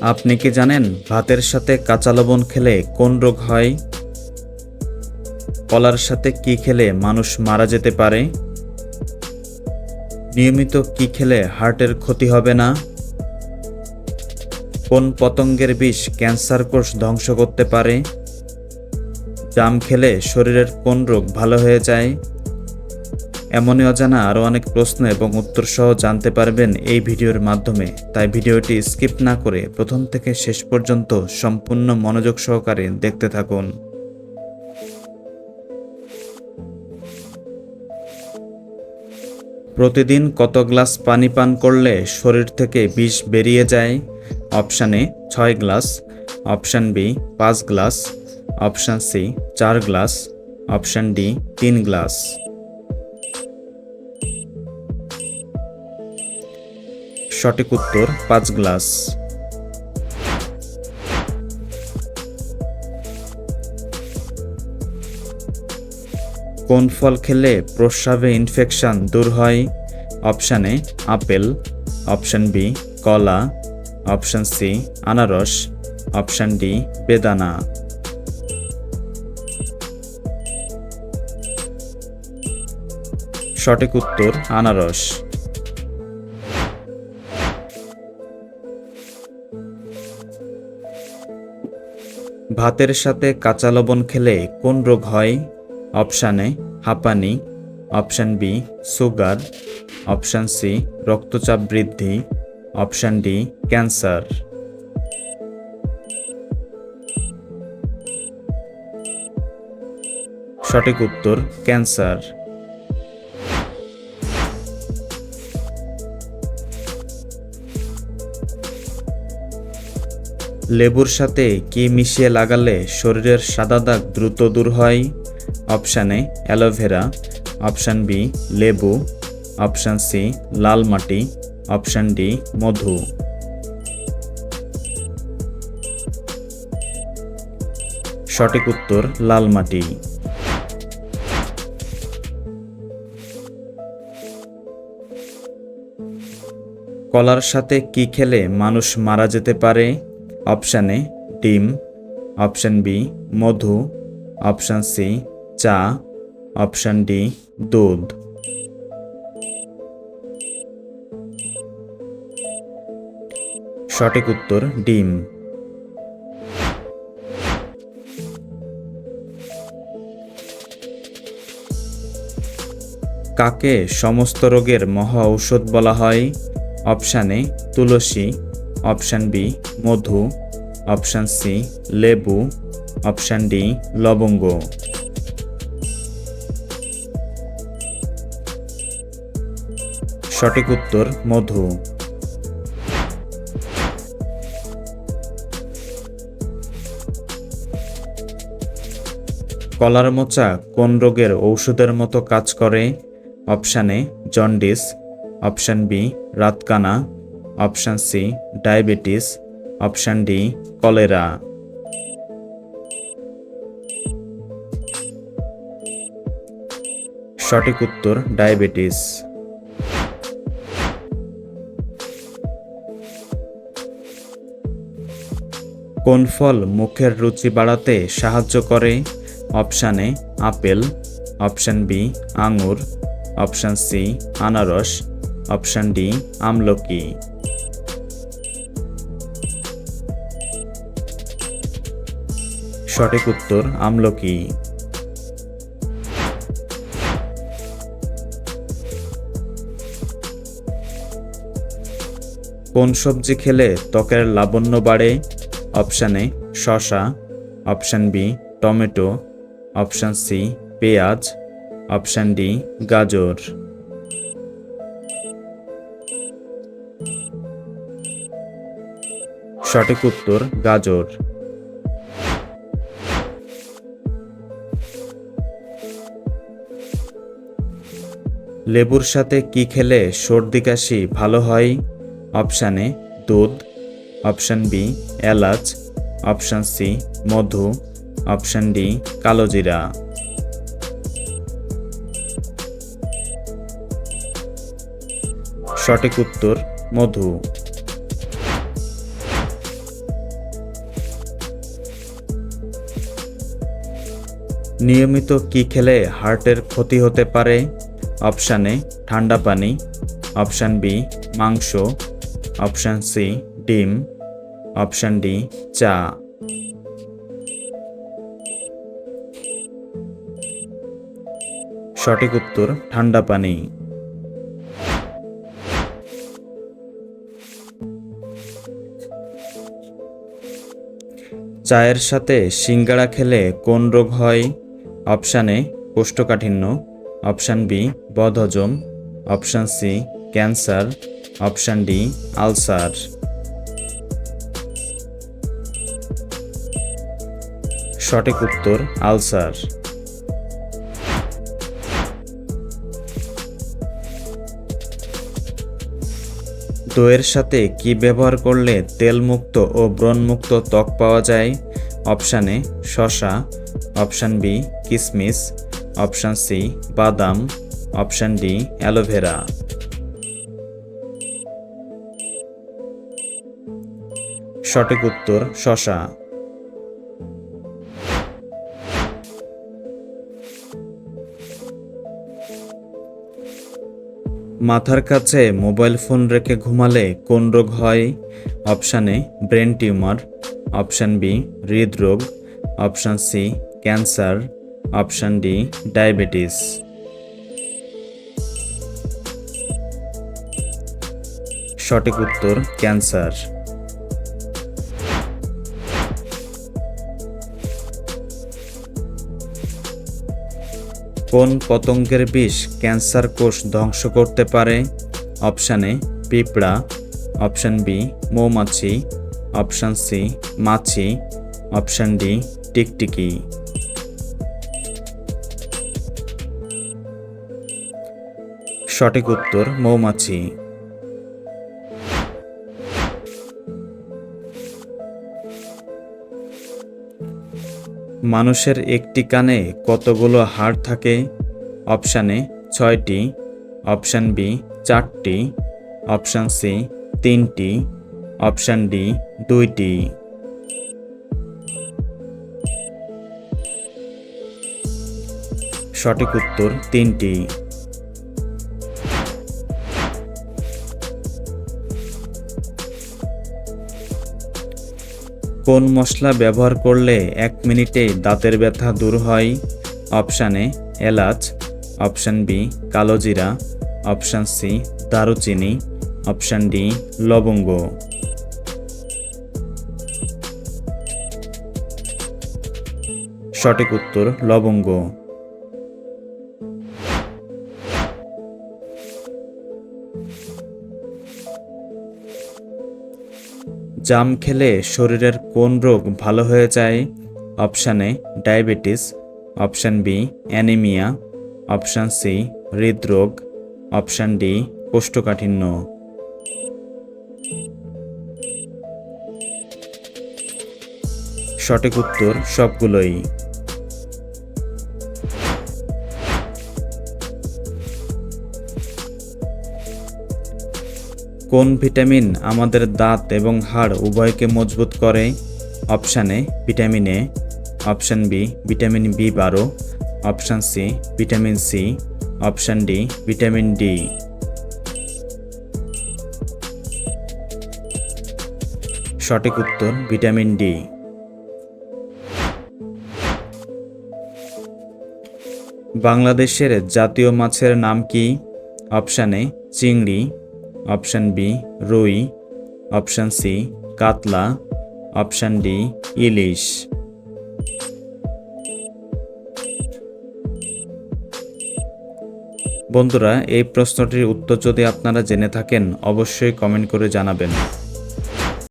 আপনি কি জানেন ভাতের সাথে কাঁচা লবণ খেলে কোন রোগ হয়? কলার সাথে কি খেলে মানুষ মারা যেতে পারে? নিয়মিত কি খেলে হার্টের ক্ষতি হবে না? কোন পতঙ্গের বিষ ক্যান্সার কোষ ধ্বংস করতে পারে? জাম খেলে শরীরের কোন রোগ ভালো হয়ে যায়? এমনই অজানা আরও অনেক প্রশ্ন এবং উত্তর সহ জানতে পারবেন এই ভিডিওর মাধ্যমে। তাই ভিডিওটি স্কিপ না করে প্রথম থেকে শেষ পর্যন্ত সম্পূর্ণ মনোযোগ সহকারে দেখতে থাকুন। প্রতিদিন কত গ্লাস পানি পান করলে শরীর থেকে বিষ বেরিয়ে যায়? অপশান এ, ছয় গ্লাস। অপশান বি, পাঁচ গ্লাস। অপশান সি, চার গ্লাস। অপশান ডি, তিন গ্লাস। সঠিক উত্তর, পাঁচ গ্লাস। কোন ফল খেলে প্রস্রাবে ইনফেকশন দূর হয়? Option A apple. Option B কলা। অপশান সি আনারস। অপশান ডি বেদানা। সঠিক উত্তর, আনারস। ভাতের সাথে কাঁচা লবণ খেলে কোন রোগ হয়? অপশান এ, হাঁপানি। Option B, sugar. Option C, রক্তচাপ বৃদ্ধি। Option D, cancer. সঠিক উত্তর, ক্যান্সার। লেবুর সাথে কি মিশিয়ে লাগালে শরীরের সাদা দাগ দ্রুত দূর হয়? Option A, aloe vera. Option B, লেবু। অপশান সি, লাল মাটি। অপশান ডি, মধু। সঠিক উত্তর, লাল মাটি। কলার সাথে কি খেলে মানুষ মারা যেতে পারে? অপশান এ ডিম, অপশান বি মধু, অপশান সি চা, অপশান ডি দুধ। সঠিক উত্তর ডিম। কাকে সমস্ত রোগের মহা ঔষধ বলা হয়? অপশান এ তুলসী, অপশান বি মধু অপশান সি লেবু অপশান ডি লবঙ্গ। সঠিক উত্তর, মধু। কলার মোচা কোন রোগের ঔষধের মতো কাজ করে? অপশান জন্ডিস অপশান বি রাতকানা option C diabetes option D, cholera. সঠিক উত্তর, ডায়াবেটিস। কোন ফল মুখের রুচি বাড়াতে সাহায্য করে? Option apple. অপশান বি, আঙুর। অপশান সি, আনারস। অপশান ডি, আমলকি। সঠিক উত্তর আমলকি। কোন সবজি খেলে ত্বকের লাবণ্য বাড়ে? অপশান এ শশা option B, tomato. Option C, পেঁয়াজ। অপশান ডি, গাজর। সঠিক উত্তর, গাজর। লেবুর সাথে কি খেলে সর্দি কাশি ভালো হয়? অপশান এ, দুধ। অপশান বি, এলাচ। অপশান সি, মধু। অপশান ডি কালোজিরা সঠিক উত্তর, মধু। নিয়মিত কি খেলে হার্টের ক্ষতি হতে পারে? অপশান এ, ঠান্ডা পানি। অপশান বি, মাংস। অপশান সি, ডিম। অপশান ডি, চা। সঠিক উত্তর, ঠান্ডা পানি। চায়ের সাথে সিঙ্গাড়া খেলে কোন রোগ হয়? অপশানে কোষ্ঠকাঠিন্য। অপশান বি, বদহজম। Option C, cancer. Option D, ulcer. সঠিক উত্তর, আলসার। দইয়ের সাথে কি ব্যবহার করলে তেলমুক্ত ও ব্রণমুক্ত ত্বক পাওয়া যায়? অপশান শশা অপশান বি, কিসমিস। অপশান সি, বাদাম। Option D, aloe vera. সঠিক উত্তর, শশা। মাথার কাছে মোবাইল ফোন রেখে ঘুমালে কোন রোগ হয়? Option A, brain tumour. Option B, হৃদরোগ। Option C, cancer. Option D, diabetes. সঠিক উত্তর, ক্যান্সার। কোন পতঙ্গের বিষ ক্যান্সার কোষ ধ্বংস করতে পারে? অপশান এ, পিঁপড়া। অপশান বি, মৌমাছি। অপশান সি, মাছি। অপশান ডি, টিকটিকি। সঠিক উত্তর মৌমাছি। মানুষের একটি কানে কতগুলো হাড় থাকে? অপশানে ছয়টি, অপশান বি চারটি, অপশান সি তিনটি, অপশান ডি দুইটি। সঠিক উত্তর তিনটি। কোন মশলা ব্যবহার করলে এক মিনিটে দাঁতের ব্যথা দূর হয়? অপশান এ, এলাচ। অপশান বি, কালো জিরা। অপশান সি, দারুচিনি। অপশান ডি, লবঙ্গ। সঠিক উত্তর, লবঙ্গ। জাম খেলে শরীরের কোন রোগ ভালো হয়ে যায়? Option A, diabetes, option B, anaemia, option C, হৃদরোগ, অপশান ডি, কোষ্ঠকাঠিন্য। সঠিক উত্তর সবগুলোই। কোন ভিটামিন আমাদের দাঁত এবং হাড় উভয়কে মজবুত করে? Option A, vitamin A. Option B, vitamin B বারো। Option C, vitamin C. Option D, vitamin D. সঠিক উত্তর, ভিটামিন ডি। বাংলাদেশের জাতীয় মাছের নাম কি? অপশান এ, চিংড়ি। অপশান বি, রুই। অপশান সি, কাতলা। অপশান ডি, ইলিশ। বন্ধুরা, এই প্রশ্নটির উত্তর যদি আপনারা জেনে থাকেন, অবশ্যই কমেন্ট করে জানাবেন।